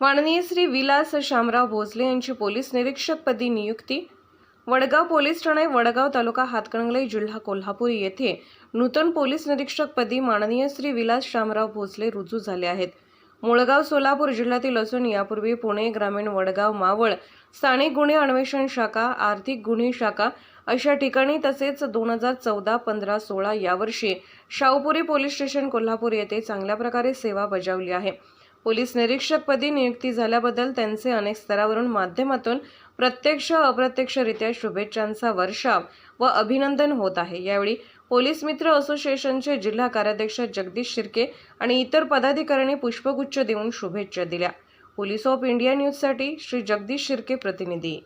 माननीय श्री विलास शामराव भोसले यांची पोलीस निरीक्षकपदी नियुक्ती. वडगाव पोलीस ठाणे वडगाव तालुका हातकणंगले जिल्हा कोल्हापूर येथे नूतन पोलीस निरीक्षकपदी माननीय श्री विलास शामराव भोसले रुजू झाले आहेत. मुळगाव सोलापूर जिल्ह्यातील असून यापूर्वी पुणे ग्रामीण वडगाव मावळ स्थानिक गुन्हे अन्वेषण शाखा आर्थिक गुन्हे शाखा अशा ठिकाणी तसेच दोन हजार चौदा पंधरा सोळा यावर्षी शाहूपुरी पोलीस स्टेशन कोल्हापूर येथे चांगल्या प्रकारे सेवा बजावली आहे. पोलीस निरीक्षकपदी नियुक्ती झाल्याबद्दल त्यांचे अनेक स्तरावरून माध्यमातून प्रत्यक्ष अप्रत्यक्षरित्या शुभेच्छांचा वर्षाव व अभिनंदन होत आहे. यावेळी पोलीस मित्र असोसिएशनचे जिल्हा कार्याध्यक्ष जगदीश शिर्के आणि इतर पदाधिकाऱ्यांनी पुष्पगुच्छ देऊन शुभेच्छा दिल्या. पोलीस ऑफ इंडिया न्यूजसाठी श्री जगदीश शिर्के प्रतिनिधी.